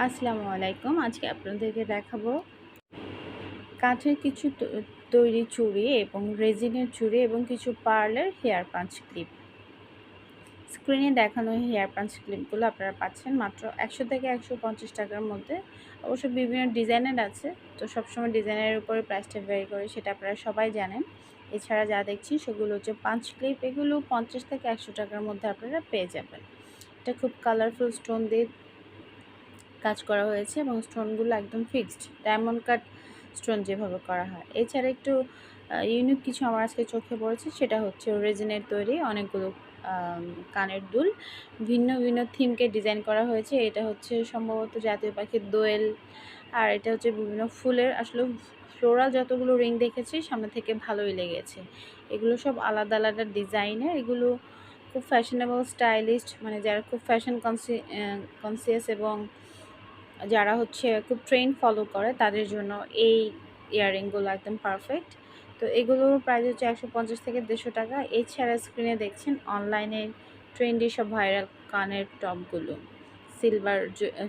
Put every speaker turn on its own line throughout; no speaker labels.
আসসালামু আলাইকুম। আজকে আপনাদেরকে দেখাবো কাঠের কিছু তৈরি চুড়ি এবং রেজিনের চুড়ি এবং কিছু পার্লের হেয়ার পাঞ্চ ক্লিপ। স্ক্রিনে দেখানো হেয়ার পাঞ্চ ক্লিপগুলো আপনারা পাচ্ছেন মাত্র একশো থেকে একশো পঞ্চাশ টাকার মধ্যে। অবশ্য বিভিন্ন ডিজাইনের আছে, তো সবসময় ডিজাইনের উপরে প্রাইসটা ভ্যারি করে, সেটা আপনারা সবাই জানেন। এছাড়া যা দেখছি, সেগুলো হচ্ছে পাঞ্চ ক্লিপ, এগুলো পঞ্চাশ থেকে একশো টাকার মধ্যে আপনারা পেয়ে যাবেন। এটা খুব কালারফুল স্টোন দিয়ে কাজ করা হয়েছে এবং স্টোনগুলো একদম ফিক্সড। ডায়মন্ড কাট স্টোন যেভাবে করা হয়। এছাড়া একটু ইউনিক কিছু আমার আজকে চোখে পড়েছে, সেটা হচ্ছে রেজিনের তৈরি অনেকগুলো কানের দুল। ভিন্ন ভিন্ন থিমকে ডিজাইন করা হয়েছে। এটা হচ্ছে সম্ভবত জাতীয় পাখির দোয়েল। আর এটা হচ্ছে বিভিন্ন ফুলের, আসলে ফ্লোরাল যতগুলো রিং দেখেছি, সামনে থেকে ভালোই লেগেছে। এগুলো সব আলাদা আলাদা ডিজাইনের। এগুলো খুব ফ্যাশনেবল স্টাইলিস্ট মানে যারা খুব ফ্যাশন কনসি কনসিয়াস এবং যারা হচ্ছে খুব ট্রেন্ড ফলো করে, তাদের জন্য এই ইয়াররিংগুলো একদম পারফেক্ট তো এগুলোর প্রাইস হচ্ছে একশো পঞ্চাশ থেকে দেড়শো টাকা। এছাড়া স্ক্রিনে দেখছেন অনলাইনে ট্রেন্ডি সব ভাইরাল কানের টপগুলো সিলভার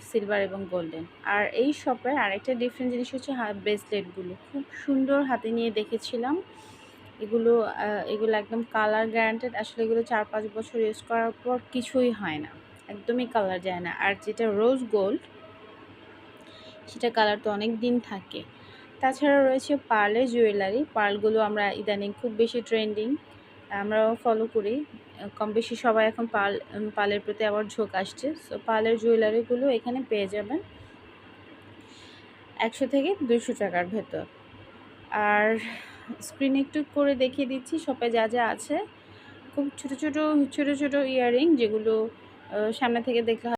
সিলভার এবং গোল্ডেন আর এই শপের আরেকটা ডিফারেন্ট জিনিস হচ্ছে ব্রেসলেটগুলো খুব সুন্দর হাতে নিয়ে দেখেছিলাম। এগুলো এগুলো একদম কালার গ্যারান্টেড আসলে এগুলো চার পাঁচ বছর ইউজ করার পর কিছুই হয় না। একদমই কালার যায় না। আর যেটা রোজ গোল্ড সেটা কালার তো অনেক দিন থাকে। তাছাড়া রয়েছে পার্লের জুয়েলারি। পার্লগুলো আমরা ইদানিং খুব বেশি ট্রেন্ডিং আমরাও ফলো করি। কম বেশি সবাই এখন পাল পালের প্রতি আবার ঝোঁক আসছে। সো পার্লের জুয়েলারিগুলো এখানে পেয়ে যাবেন একশো থেকে দুশো টাকার ভেতর। আর স্ক্রিন একটু করে দেখিয়ে দিচ্ছি শপে যা যা আছে। খুব ছোট ছোট ছোট ছোট ইয়াররিং যেগুলো সামনে থেকে দেখলে